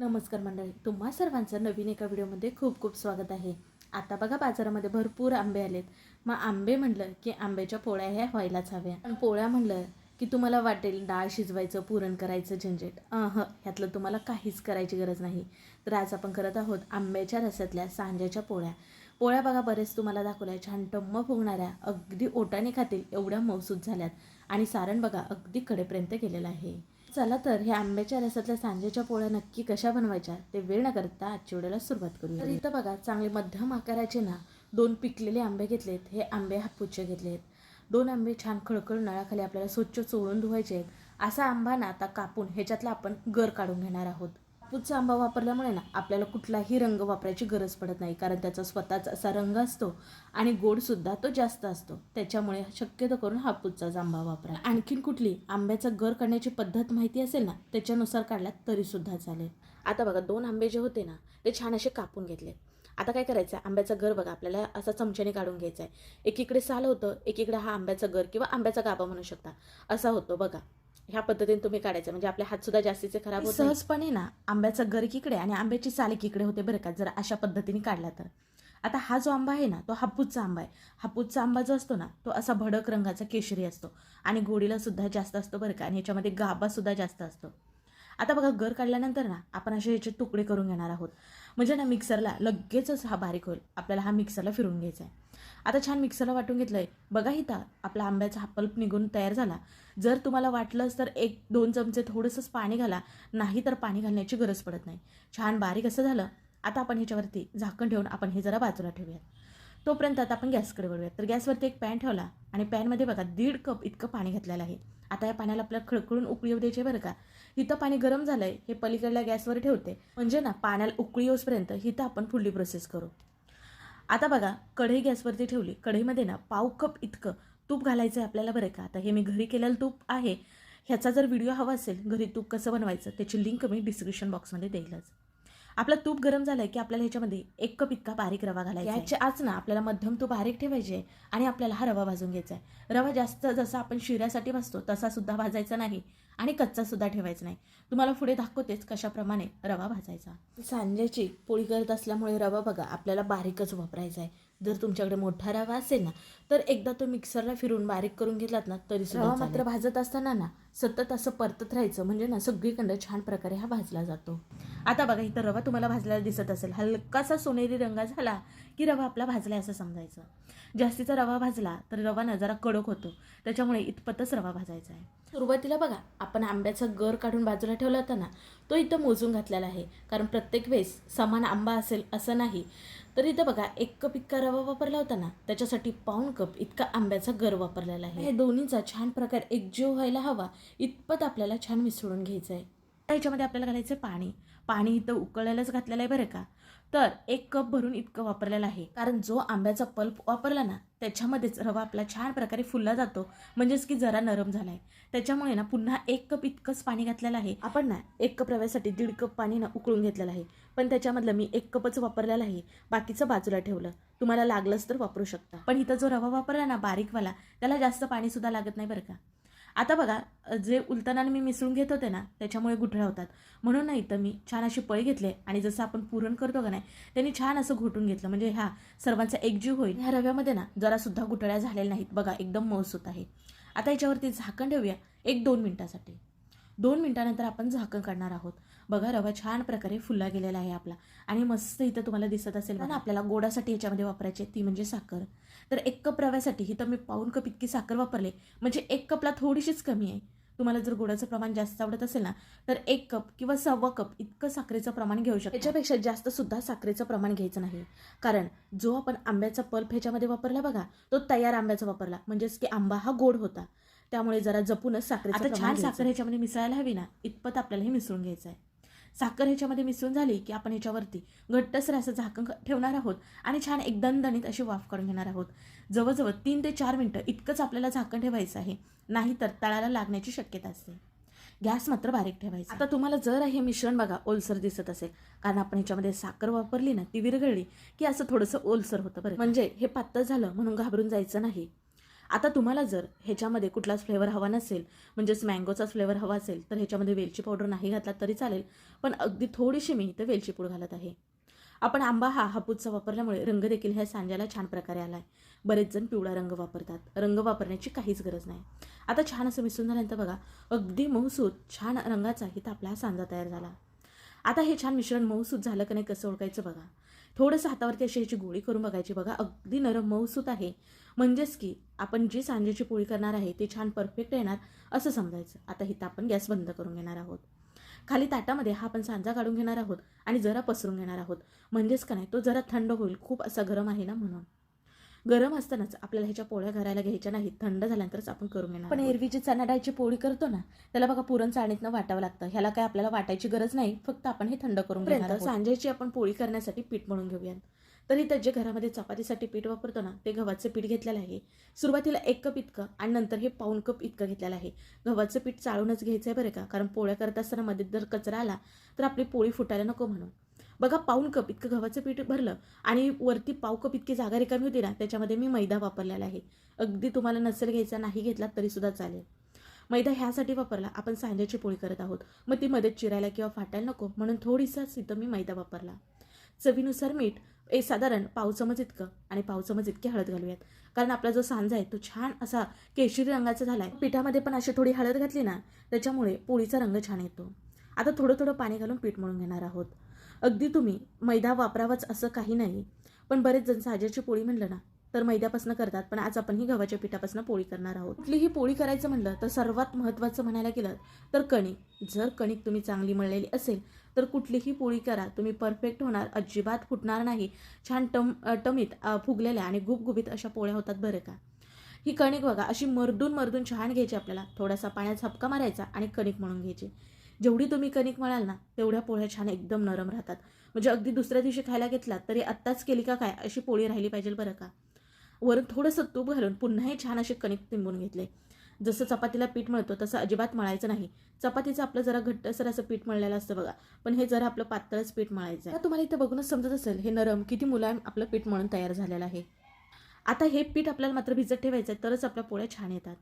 नमस्कार मंडळी तुम्हा सर्वांचं नवीन एका व्हिडिओमध्ये खूप खूप स्वागत आहे. आता बघा बाजारामध्ये भरपूर आंबे आलेत. मग आंबे म्हणलं की आंब्याच्या पोळ्या ह्या व्हायलाच हव्या. पण पोळ्या म्हणलं की तुम्हाला वाटेल डाळ शिजवायचं पुरण करायचं झंझट. अह ह्यातलं तुम्हाला काहीच करायची गरज नाही. तर आज आपण करत आहोत आंब्याच्या रसातल्या सांज्याच्या पोळ्या. पोळ्या बघा बरेच तुम्हाला दाखवल्या. छान टम्म फुगणाऱ्या अगदी ओटाने खातील एवढ्या मौसूद झाल्यात. आणि सारण बघा अगदी कडेपर्यंत गेलेलं आहे. चला तर ह्या आंब्याच्या रसातल्या सांजेच्या पोळ्या नक्की कशा बनवायच्या ते वेळ न करता आजच्या वेळेला सुरुवात करूया. तर इथं बघा चांगले मध्यम आकाराचे ना दोन पिकलेले आंबे घेतलेत. हे आंबे हापूचे घेतलेत. दोन आंबे छान खळखळ नळाखाली आपल्याला स्वच्छ चोळून धुवायचे आहेत. असा आंबा ना आता कापून ह्याच्यातला आपण गर काढून घेणार आहोत. हापूसचा आंबा वापरल्यामुळे ना आपल्याला कुठलाही रंग वापरायची गरज पडत नाही कारण त्याचा स्वतःच असा रंग असतो आणि गोडसुद्धा तो जास्त असतो. त्याच्यामुळे शक्यतो करून हापूसचाच आंबा वापरा. आणखीन कुठली आंब्याचा गर काढण्याची पद्धत माहिती असेल ना त्याच्यानुसार काढला तरीसुद्धा चालेल. आता बघा दोन आंबे जे होते ना ते छान असे कापून घेतले. आता काय करायचं आहे आंब्याचा गर बघा आपल्याला असा चमच्याने काढून घ्यायचा आहे एकीकडे साल होतं एकीकडे हा आंब्याचा गर किंवा आंब्याचा गाभा म्हणू शकता. असा होतो बघा. ह्या पद्धतीने तुम्ही काढायचं. म्हणजे आपले हात सुद्धा जास्तीचे खराब होत सहजपणे ना आंब्याचा घर किकडे आणि आंब्याची साल किकडे होते बरं का जर अशा पद्धतीने काढला तर. आता हा जो आंबा आहे ना तो हापूसचा आंबा आहे. हापूसचा आंबा जो असतो ना तो असा भडक रंगाचा केशरी असतो आणि गोडीला सुद्धा जास्त असतो बरं का आणि ह्याच्यामध्ये गाभा सुद्धा जास्त असतो. आता बघा गर काढल्यानंतर ना आपण असे याचे तुकडे करून घेणार आहोत. म्हणजे ना मिक्सरला लगेचच हा बारीक होईल. आपल्याला हा मिक्सरला फिरून घ्यायचा आहे आता छान मिक्सरला वाटून घेतलं आहे बघा इथं आपला आंब्याचा हा पल्प निघून तयार झाला. जर तुम्हाला वाटलंच तर एक दोन चमचे थोडंसंच पाणी घाला. नाही तर पाणी घालण्याची गरज पडत नाही. छान बारीक असं झालं. आता आपण ह्याच्यावरती झाकण ठेवून आपण हे जरा बाजूला ठेवूयात. तोपर्यंत आता आपण गॅसकडे वळूयात. तर गॅसवरती एक पॅन ठेवला आणि पॅनमध्ये बघा दीड कप इतकं पाणी घातलेलं आहे. आता या पाण्याला आपल्याला खळखळून उकळी येऊ द्यायची बरं का. इथं पाणी गरम झालं आहे हे पलीकडल्या गॅसवर ठेवते. म्हणजे ना पाण्याला उकळी येऊसपर्यंत हिथं आपण पुढली प्रोसेस करू. आता बघा कढई गॅसवरती ठेवली. कढईमध्ये ना पाव कप इतकं तूप घालायचं आहे आपल्याला बरं का. आता हे मी घरी केलेलं तूप आहे. ह्याचा जर व्हिडिओ हवा असेल घरी तूप कसं बनवायचं त्याची लिंक मी डिस्क्रिप्शन बॉक्समध्ये देईलच. आपला तूप गरम झालं की आपल्याला ह्याच्यामध्ये एक कप इतका बारीक रवा घालायचा याच्या आज ना आपल्याला मध्यम तूप बारीक ठेवायचे आहे आणि आपल्याला हा रवा भाजून घ्यायचा आहे. रवा जास्त जसा आपण शिऱ्यासाठी भाजतो तसा सुद्धा भाजायचा नाही आणि कच्चा सुद्धा ठेवायचा नाही. तुम्हाला पुढे दाखवतेच कशाप्रमाणे रवा भाजायचा. सांजेची पोळी करत असल्यामुळे रवा बघा आपल्याला बारीकच वापरायचा आहे. जर तुमच्याकडे मोठा रवा असेल ना तर एकदा तो मिक्सरला फिरून बारीक करून घेतलात ना तरी रवा मात्र भाजत असताना ना सतत असं परतत राहायचं. म्हणजे ना सगळीकडं छान प्रकारे हा भाजला जातो. आता बघा इथं रवा तुम्हाला भाजलेला दिसत असेल. हलकासा सोनेरी रंगा झाला की रवा आपला भाजला असं समजायचं. जास्तीचा रवा भाजला तर रवा ना जरा कडक होतो. त्याच्यामुळे इतपतच रवा भाजायचा आहे. सुरुवातीला बघा आपण आंब्याचा गर काढून बाजूला ठेवला होता ना तो इथं मोजून घातलेला आहे. कारण प्रत्येक वेळेस समान आंबा असेल असं नाही. तर इथं बघा एक कप इतका रवा वापरला होता ना त्याच्यासाठी पाऊण कप इतका आंब्याचा गर वापरलेला आहे. हे दोन्हीचा छान प्रकार एकजीव व्हायला हवा इतपत आपल्याला छान मिसळून घ्यायचं आहे याच्यामध्ये आपल्याला घालायचं पाणी. पाणी इथं उकळायलाच घातलेलं आहे बरं का. तर एक कप भरून इतकं वापरलेलं आहे. कारण जो आंब्याचा पल्प वापरला ना त्याच्यामध्येच रवा आपला छान प्रकारे फुलला जातो. म्हणजेच की जरा नरम झाला आहे त्याच्यामुळे ना पुन्हा एक कप इतकंच पाणी घातलेलं आहे. आपण ना एक कप रव्यासाठी दीड कप पाणी ना उकळून घेतलेलं आहे. पण त्याच्यामधलं मी एक कपच वापरलेलं आहे. बाकीचं बाजूला ठेवलं. तुम्हाला लागलंच तर वापरू शकता. पण इथं जो रवा वापरला ना बारीकवाला त्याला जास्त पाणीसुद्धा लागत नाही बरं का? आता बघा जे उलतानाने मी मिसळून घेत होते ना त्याच्यामुळे गुठळ्या होतात. म्हणून नाही तर मी छान अशी पळी घेतले आणि जसं आपण पुरण करतो का नाही त्यांनी छान असं घोटून घेतलं. म्हणजे ह्या सर्वांचा एकजीव होईल. ह्या रव्यामध्ये ना जरासुद्धा गुठळ्या झालेल्या नाहीत. बघा एकदम मौसूत आहे. आता याच्यावरती झाकण ठेवूया. एक दोन मिनटासाठी. दोन मिनटानंतर आपण झाकण काढणार आहोत. बघा रवा छान प्रकारे फुलला गेलेला आहे आपला. आणि मस्त इथं तुम्हाला दिसत असेल ना आपल्याला गोडासाठी याच्यामध्ये वापरायची ती म्हणजे साखर. तर एक कप रव्यासाठी इथं मी पाऊन कप इतकी साखर वापरले. म्हणजे एक कपला थोडीशीच कमी आहे. तुम्हाला जर गोडाचं प्रमाण जास्त आवडत असेल ना तर एक कप किंवा सव्वा कप इतकं साखरेचं प्रमाण घेऊ शकतो. याच्यापेक्षा जास्त सुद्धा साखरेचं प्रमाण घ्यायचं नाही. कारण जो आपण आंब्याचा पल्प ह्याच्यामध्ये वापरला बघा तो तयार आंब्याचा वापरला. म्हणजेच की आंबा हा गोड होता. त्यामुळे जरा जपूनच साखरेचं आता छान साखर ह्याच्यामध्ये मिसळायला हवी ना इतपत आपल्याला हे मिसळून घ्यायचं आहे. साखर ह्याच्यामध्ये मिसळून झाली की आपण ह्याच्यावरती घट्टसर असं झाकण ठेवणार आहोत आणि छान एक दणदणीत अशी वाफ काढून घेणार आहोत. जवळजवळ तीन ते चार मिनटं इतकंच आपल्याला झाकण ठेवायचं आहे नाहीतर तळाला लागण्याची शक्यता असते. गॅस मात्र बारीक ठेवायचा आता तुम्हाला जर हे मिश्रण बघा ओलसर दिसत असेल कारण आपण ह्याच्यामध्ये साखर वापरली ना ती विरघळली की असं थोडंसं ओलसर होतं बरं म्हणजे हे पातळ झालं म्हणून घाबरून जायचं नाही. आता तुम्हाला जर ह्याच्यामध्ये कुठलाच फ्लेवर हवा नसेल म्हणजेच मँगोचाच फ्लेवर हवा असेल तर ह्याच्यामध्ये वेलची पावडर नाही घातला तरी चालेल. पण अगदी थोडीशी मी इथं वेलची पूड घालत आहे. आपण आंबा हा हापूसचा वापरल्यामुळे रंग देखील ह्या सांज्याला छान प्रकारे आला आहे बरेच जण पिवळा रंग वापरतात. रंग वापरण्याची काहीच गरज नाही. आता छान असं मिसळून झाल्यानंतर बघा अगदी मऊसूत छान रंगाचा इथं आपला हा सांजा तयार झाला. आता हे छान मिश्रण मऊसूत झालं का नाही कसं ओळखायचं बघा. थोडंसं हातावरती अशी ह्याची गोळी करून बघायची बघा. अगदी नरम मऊसूत आहे. म्हणजेच की आपण जी सांजेची पोळी करणार आहे ती छान परफेक्ट येणार असं समजायचं. आता इथं आपण गॅस बंद करून घेणार आहोत. खाली ताटामध्ये हा आपण सांजा काढून घेणार आहोत आणि जरा पसरून घेणार आहोत. म्हणजेच का नाही तो जरा थंड होईल. खूप असा गरम आहे ना म्हणून. गरम असतानाच आपल्याला ह्याच्या पोळ्या करायला घ्यायच्या नाहीत. थंड झाल्यानंतरच आपण करून घेणार पण एरवी जी चणा डाळीची पोळी करतो ना त्याला बघा पुरण चाळणीतनं वाटावं लागतं. ह्याला काय आपल्याला वाटायची गरज नाही. फक्त आपण हे थंड करून घेणार सांजेची आपण पोळी करण्यासाठी पीठ म्हणून घेऊयात. तर इथं जे घरामध्ये चपातीसाठी पीठ वापरतो ना ते गव्हाचं पीठ घेतलेलं आहे. सुरुवातीला एक कप इतकं आणि नंतर हे पाऊण कप इतकं घेतलेलं आहे. गव्हाचं पीठ चाळूनच घ्यायचं आहे बरं का कारण पोळ्या करत असताना मध्ये जर कचरा आला तर आपली पोळी फुटायला नको म्हणून. बघा पाऊण कप इतकं गव्हाचं पीठ भरलं आणि वरती पाव कप इतकी जागा रिकामी होती ना त्याच्यामध्ये मी मैदा वापरलेला आहे. अगदी तुम्हाला नसेल घ्यायचा नाही घेतला तरीसुद्धा चालेल. मैदा ह्यासाठी वापरला आपण सांज्याची पोळी करत आहोत. मग ती मध्ये चिरायला किंवा फाटायला नको म्हणून थोडीसाच इथं मी मैदा वापरला. चवीनुसार मीठ ए साधारण पाव चमच इतकं आणि पाव चमच इतकी हळद घालूयात. कारण आपला जो सांजा आहे तो छान असा केशरी रंगाचा झाला आहे पिठामध्ये पण अशी थोडी हळद घातली ना त्याच्यामुळे पोळीचा रंग छान येतो. आता थोडं थोडं पाणी घालून पीठ मळून घेणार आहोत. अगदी तुम्ही मैदा वापरावाच असं काही नाही पण बरेच जण साजेची पोळी म्हणलं ना तर मैद्यापासून करतात पण आज आपण ही गव्हाच्या पिठापासून पोळी करणार आहोत. कुठलीही पोळी करायचं म्हणलं तर सर्वात महत्त्वाचं म्हणायला गेलं तर कणिक. जर कणिक तुम्ही चांगली मळलेली असेल तर कुठलीही पोळी करा. तुम्ही परफेक्ट होणार अजिबात फुटणार नाही. छान टम टमीत फुगलेल्या आणि गुबगुबीत अशा पोळ्या होतात बरं का. ही कणिक बघा अशी मर्दून मर्दून छान घ्यायची आपल्याला. थोडासा पाण्यात झपका मारायचा आणि कणिक म्हणून घ्यायची. जेवढी तुम्ही कणिक म्हणाल ना तेवढ्या पोळ्या छान एकदम नरम राहतात. म्हणजे अगदी दुसऱ्या दिवशी खायला घेतलात तरी आत्ताच केली का काय अशी पोळी राहिली पाहिजे बरं का. वरून थोडंसं तूप घालून पुन्हाही छान असे कणिक तिंबून घेतले. जसं चपातीला पीठ मळतो तसं अजिबात मळायचं नाही. चपातीचं आपलं जरा घट्टसर असं पीठ मळलेलं असतं बघा. पण हे जरा आपलं पातळच पीठ मळायचं आहे. तुम्हाला इथं बघूनच समजत असेल हे नरम किती मुलायम आपलं पीठ मळून तयार झालेलं आहे. आता हे पीठ आपल्याला मात्र भिजत ठेवायचं आहे तरच आपल्या पोळ्या छान येतात.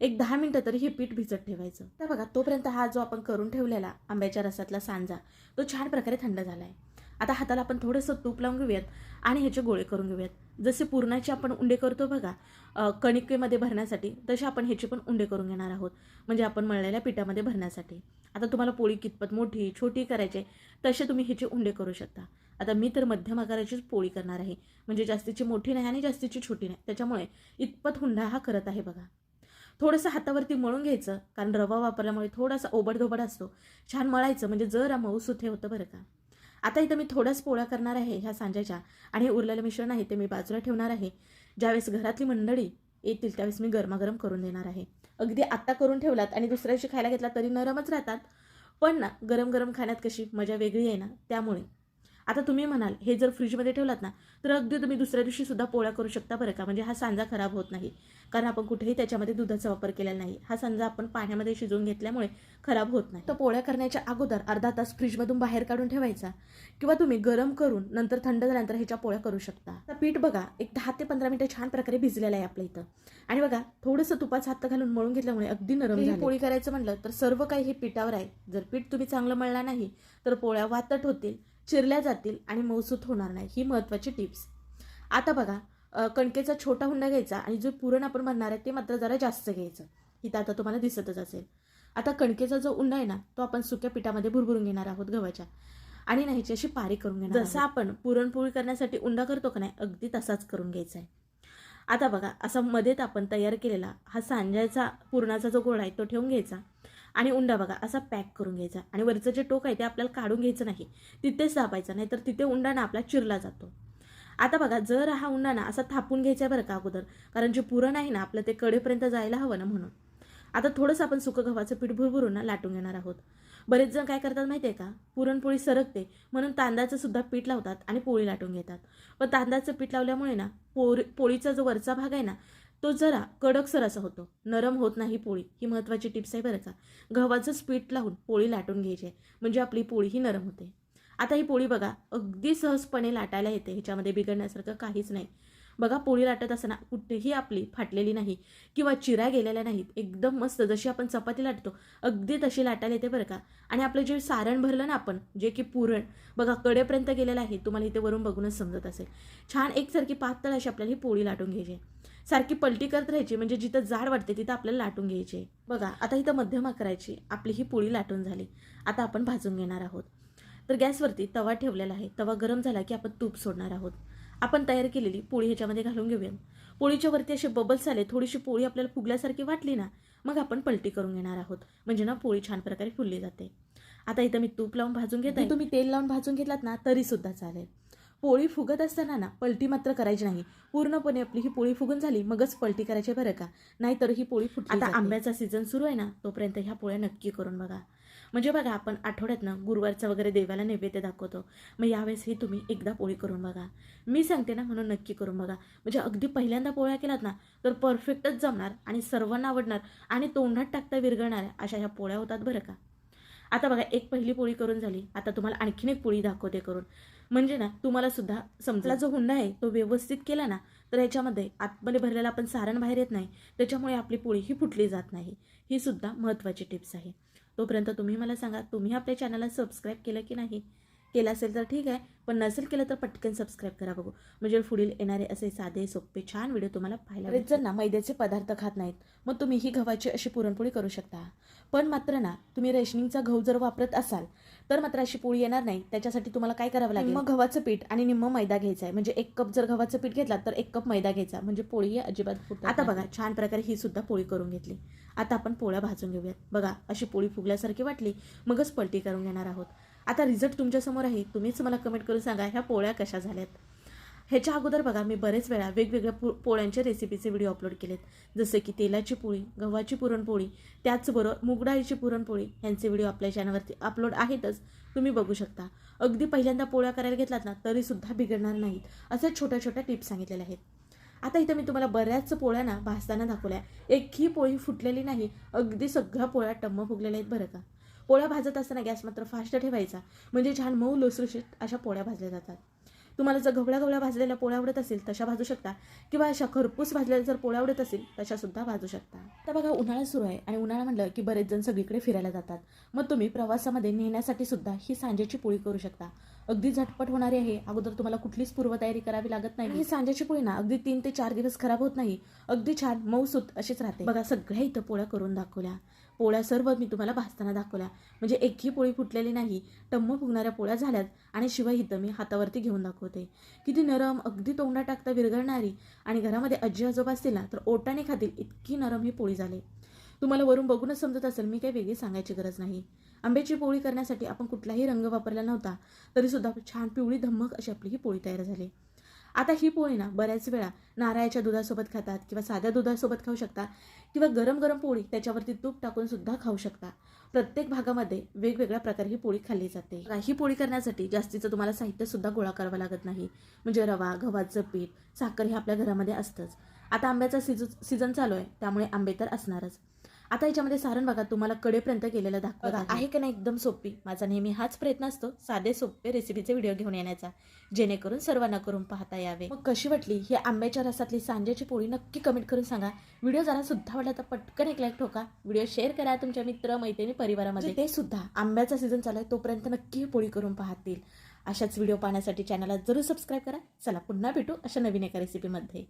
एक दहा मिनटं तरी हे पीठ भिजत ठेवायचं. तर बघा तोपर्यंत हा जो आपण करून ठेवलेला आंब्याच्या रसातला सांजा तो छान प्रकारे थंड झाला आहे आता हाताला आपण थोडंसं तूप लावून घेऊयात आणि ह्याचे गोळे करून घेऊयात. जसे पुरणाचे आपण उंडे करतो बघा कणिकेमध्ये भरण्यासाठी तसे आपण ह्याचे पण उंडे करून घेणार आहोत. म्हणजे आपण मळलेल्या पिठामध्ये भरण्यासाठी. आता तुम्हाला पोळी कितपत मोठी छोटी करायची आहे, तसे तुम्ही ह्याचे उंडे करू शकता. आता मी तर मध्यम आकाराचीच पोळी करणार आहे. म्हणजे जास्तीची मोठी नाही आणि जास्तीची छोटी नाही. त्याच्यामुळे इतपत हुंडा हा करत आहे बघा. थोडंसं हातावरती मळून घ्यायचं कारण रवा वापरल्यामुळे थोडासा ओबडधोबड असतो. छान मळायचं म्हणजे जरा मऊ सुथे होतं बरं का. आता इथं मी थोड्याच पोळ्या करणार आहे ह्या सांज्याच्या आणि हे उरलेलं मिश्रण आहे ते मी बाजूला ठेवणार आहे. ज्यावेळेस घरातली मंडळी येतील त्यावेळेस मी गरमागरम करून देणार आहे. अगदी आत्ता करून ठेवलात आणि दुसऱ्या दिवशी खायला घेतला तरी नरमच राहतात. पण ना गरम गरम खाण्यात कशी मजा वेगळी आहे ना त्यामुळे आता तुम्ही म्हणाल हे जर फ्रीजमध्ये ठेवलात ना तर अगदी तुम्ही दुसऱ्या दिवशी सुद्धा पोळ्या करू शकता बरं का. म्हणजे हा सांजा खराब होत नाही. कारण आपण कुठेही त्याच्यामध्ये दुधाचा वापर केलेला नाही. हा सांजा आपण पाण्यामध्ये शिजवून घेतल्यामुळे खराब होत नाही. तर पोळ्या करण्याच्या अगोदर अर्धा तास फ्रीजमधून बाहेर काढून ठेवायचा. किंवा तुम्ही गरम करून नंतर थंड झाल्यानंतर ह्याच्या पोळ्या करू शकता. तर पीठ बघा एक दहा ते पंधरा मिनिटं छान प्रकारे भिजलेलं आहे आपल्या इथं. आणि बघा थोडंसं तुपाचा हात घालून मळून घेतल्यामुळे अगदी नरम झाली. पोळी करायचं म्हणलं तर सर्व काही हे पिठावर आहे. जर पीठ तुम्ही चांगलं मळला नाही तर पोळ्या वातट होतील. चिरल्या जातील आणि मऊसूत होणार नाही. ही महत्त्वाची टिप्स. आता बघा कणकेचा छोटा हुंडा घ्यायचा आणि जो पुरण आपण बनणार आहे ते मात्र जरा जास्त घ्यायचं. इथं आता तुम्हाला दिसतच असेल. आता कणकेचा जो उंडा आहे ना तो आपण सुक्या पिठामध्ये भुरभुरून घेणार आहोत गव्हाच्या. आणि नाही अशी पारी करून घेणार जसं आपण पुरणपोळी करण्यासाठी उंडा करतो का नाही अगदी तसाच करून घ्यायचा आहे. आता बघा असा मध्येच आपण तयार केलेला हा सांज्याचा पुरणाचा जो गोळा आहे तो ठेवून घ्यायचा. आणि उंडा बघा असा पॅक करून घ्यायचा. आणि वरचं जे टोक आहे ते आपल्याला काढून घ्यायचं नाही. तिथेच थापायचं नाही तर तिथे उंडा ना आपला चिरला जातो. आता बघा जर हा उंडा ना असा थापून घ्यायचा बरं का अगोदर कारण जे पुरण आहे ना आपलं ते कडेपर्यंत जायला हवं ना म्हणून. आता थोडंसं आपण सुकं गव्हाचं पीठ भुरभुरून ना लाटून घेणार आहोत. बरेच जण काय करतात माहिती आहे का? पुरणपोळी सरकते म्हणून तांदळाचं सुद्धा पीठ लावतात आणि पोळी लाटून घेतात. पण तांदळाचं पीठ लावल्यामुळे ना पोरी पोळीचा जो वरचा भाग आहे ना तो जरा कडकसर असा होतो. नरम होत नाही पोळी ही महत्त्वाची टिप्स आहे बरं का. गव्हाचंच पीठ लावून पोळी लाटून घ्यायची आहे. म्हणजे आपली पोळी ही नरम होते. आता ही पोळी बघा अगदी सहजपणे लाटायला येते. ह्याच्यामध्ये बिघडण्यासारखं काहीच नाही. बघा पोळी लाटत असताना कुठेही आपली फाटलेली नाही किंवा चिरा गेलेल्या नाहीत. एकदम मस्त जशी आपण चपाती लाटतो अगदी तशी लाटायला येते बरं का. आणि आपलं जे सारण भरलं ना आपण जे की पुरण बघा कडेपर्यंत गेलेलं आहे. तुम्हाला इथे वरून बघूनच समजत असेल. छान एकसारखी पातळ अशी आपल्याला ही पोळी लाटून घ्यायची सारखी पलटी करत राहायची म्हणजे जिथं जाड वाटते तिथं आपल्याला लाटून घ्यायची. बघा आता इथं मध्यम आकारायची आपली ही पोळी लाटून झाली. आता आपण भाजून घेणार आहोत. तर गॅसवरती तवा ठेवलेला आहे. तवा गरम झाला की आपण तूप सोडणार आहोत. आपण तयार केलेली पोळी ह्याच्यामध्ये घालून घेऊया. पोळीच्या वरती असे बबल्स आले थोडीशी पोळी आपल्याला फुगल्यासारखी वाटली ना मग आपण पलटी करून घेणार आहोत. म्हणजे ना पोळी छान प्रकारे फुलली जाते. आता इथं मी तूप लावून भाजून घेत आहे. तुम्ही तेल लावून भाजून घेतलात ना तरी सुद्धा चालेल. पोळी फुगत असताना ना पलटी मात्र करायची नाही. पूर्णपणे आपली ही पोळी फुगून झाली मगच पलटी करायची बरं का. नाहीतर ही पोळी फुटली आता आंब्याचा सीझन सुरू आहे ना तोपर्यंत ह्या पोळ्या नक्की करून बघा. म्हणजे बघा आपण आठवड्यातनं गुरुवारचा वगैरे देवाला नैवेद्य दाखवतो. मग यावेळेस ही तुम्ही एकदा पोळी करून बघा. मी सांगते ना म्हणून नक्की करून बघा. म्हणजे अगदी पहिल्यांदा पोळ्या केलात ना तर परफेक्टच जमणार आणि सर्वांना आवडणार आणि तोंडात टाकता विरघळणार अशा ह्या पोळ्या होतात बरं का. आता बघा एक पहिली पोळी करून झाली. आता तुम्हाला आणखीन एक पोळी दाखवते करून. म्हणजे ना तुम्हाला सुद्धा समजला. जो हुंडा आहे तो व्यवस्थित केला ना तर याच्यामध्ये आतमध्ये भरलेला आपण सारण बाहेर येत नाही. त्याच्यामुळे आपली पोळी ही फुटली जात नाही. ही सुद्धा महत्त्वाची टिप्स आहे. तोपर्यंत तुम्ही मला सांगा तुम्ही आपल्या चॅनलला सबस्क्राईब केलं की नाही? केलं असेल तर ठीक आहे. पण नसेल केलं तर पटकन सबस्क्राईब करा बघू. म्हणजे पुढील येणारे असे साधे सोपे छान व्हिडिओ तुम्हाला पाहायला. जर ना मैद्याचे पदार्थ खात नाहीत. मग तुम्ही ही गव्हाची अशी पुरणपोळी करू शकता. पण मात्र ना तुम्ही रेशनिंगचा गहू जर वापरत असाल तर मात्र अशी पोळी येणार नाही. त्याच्यासाठी तुम्हाला काय करावं लागेल? मग? गव्हाचं पीठ आणि निम्म मैदा घ्यायचा आहे. म्हणजे एक कप जर गव्हाचं पीठ घेतला तर एक कप मैदा घ्यायचा. म्हणजे पोळी अजिबात फुटत आता बघा छान प्रकारे ही सुद्धा पोळी करून घेतली. आता आपण पोळ्या भाजून घेऊयात. बघा अशी पोळी फुगल्यासारखी वाटली. मगच पलटी करून घेणार आहोत. आता रिझल्ट तुमच्यासमोर आहे तुम्हीच मला कमेंट करून सांगा ह्या पोळ्या कशा झाल्यात? ह्याच्या अगोदर बघा मी बरेच वेळा वेगवेगळ्या पो पोळ्यांच्या रेसिपीचे व्हिडिओ अपलोड केलेत. जसे की तेलाची पोळी गव्हाची पुरणपोळी त्याचबरोबर मुगडाळीची पुरणपोळी ह्यांचे व्हिडिओ आपल्या चॅनलवरती अपलोड आहेतच तुम्ही बघू शकता. अगदी पहिल्यांदा पोळ्या करायला घेतलात ना तरीसुद्धा बिघडणार नाहीत असं छोट्या छोट्या टिप्स सांगितलेल्या आहेत. आता इथं मी तुम्हाला बऱ्याच पोळ्या ना भाजताना दाखवल्या. एकही पोळी फुटलेली नाही अगदी सगळ्या पोळ्या टम्म फुगलेल्या आहेत बरं का. पोळ्या भाजत असताना गॅस मात्र फास्ट ठेवायचा. म्हणजे छान मऊ लुसलुशीत अशा पोळ्या भाजल्या जातात. तुम्हाला जर गवळ्या गवळ्या भाजलेल्या पोळ्या आवडत असेल तशा भाजू शकता. किंवा अशा खरपूस भाजलेल्या जर पोळ्या आवडत असेल तशा सुद्धा भाजू शकता. तर बघा उन्हाळा सुरू आहे आणि उन्हाळा म्हणलं की बरेच जण सगळीकडे फिरायला जातात. मग तुम्ही प्रवासामध्ये नेण्यासाठी सुद्धा ही सांजेची पोळी करू शकता. अगदी झटपट होणारी आहे. अगोदर तुम्हाला कुठलीच पूर्वतयारी करावी लागत नाही. ही सांजेची पोळी ना अगदी तीन ते चार दिवस खराब होत नाही. अगदी छान मऊसूत अशीच राहते. बघा सगळ्या इथं पोळ्या करून दाखवल्या. पोळ्या सर्व मी तुम्हाला भाजताना दाखवल्या. म्हणजे एकही पोळी फुटलेली नाही टम्म फुगणाऱ्या पोळ्या झाल्यात आणि शिवाय इथं मी हातावरती घेऊन दाखवते. किती नरम अगदी तोंडा टाकता विरघळणारी आणि घरामध्ये आजी आजोबा असतील ना तर ओटाने खातील इतकी नरम ही पोळी झाली. तुम्हाला वरून बघूनच समजत असेल मी काही वेगळी सांगायची गरज नाही. आंब्याची पोळी करण्यासाठी आपण कुठलाही रंग वापरला नव्हता तरीसुद्धा छान पिवळी धम्मक अशी आपली ही पोळी तयार झाली. आता ही पोळी ना बऱ्याच वेळा नारळाच्या दुधासोबत खातात किंवा साध्या दुधासोबत खाऊ शकता किंवा गरम गरम पोळी त्याच्यावरती तूप टाकून सुद्धा खाऊ शकता. प्रत्येक भागामध्ये वेगवेगळ्या प्रकारे ही पोळी खाल्ली जाते. ही पोळी करण्यासाठी जास्तीचं तुम्हाला साहित्यसुद्धा गोळा करावं लागत नाही. म्हणजे रवा गव्हाचं पीठ साखर हे आपल्या घरामध्ये असतंच. आता आंब्याचा सीझ सीझन चालू आहे त्यामुळे आंबे तर असणारच. आता याच्यामध्ये सारण बघा तुम्हाला कडेपर्यंत गेलेलं दाखवत आहे का नाही एकदम सोपी. माझा नेहमी हाच प्रयत्न असतो साधे सोपे रेसिपीचे व्हिडिओ घेऊन येण्याचा जेणेकरून सर्वांना करून पाहता यावे. मग कशी वाटली ही आंब्याच्या रसातली सांजेची पोळी नक्की कमेंट करून सांगा. व्हिडिओ जरा सुद्धा वाटला तर पटकन एक लाईक ठोका. व्हिडिओ शेअर करा तुमच्या मित्र मैत्रिणी परिवारामध्ये. ते सुद्धा आंब्याचा सीझन चालू आहे तोपर्यंत नक्की ही पोळी करून पाहतील. अशाच व्हिडिओ पाहण्यासाठी चॅनलला जरूर सबस्क्राईब करा. चला पुन्हा भेटू अशा नवीन एका रेसिपीमध्ये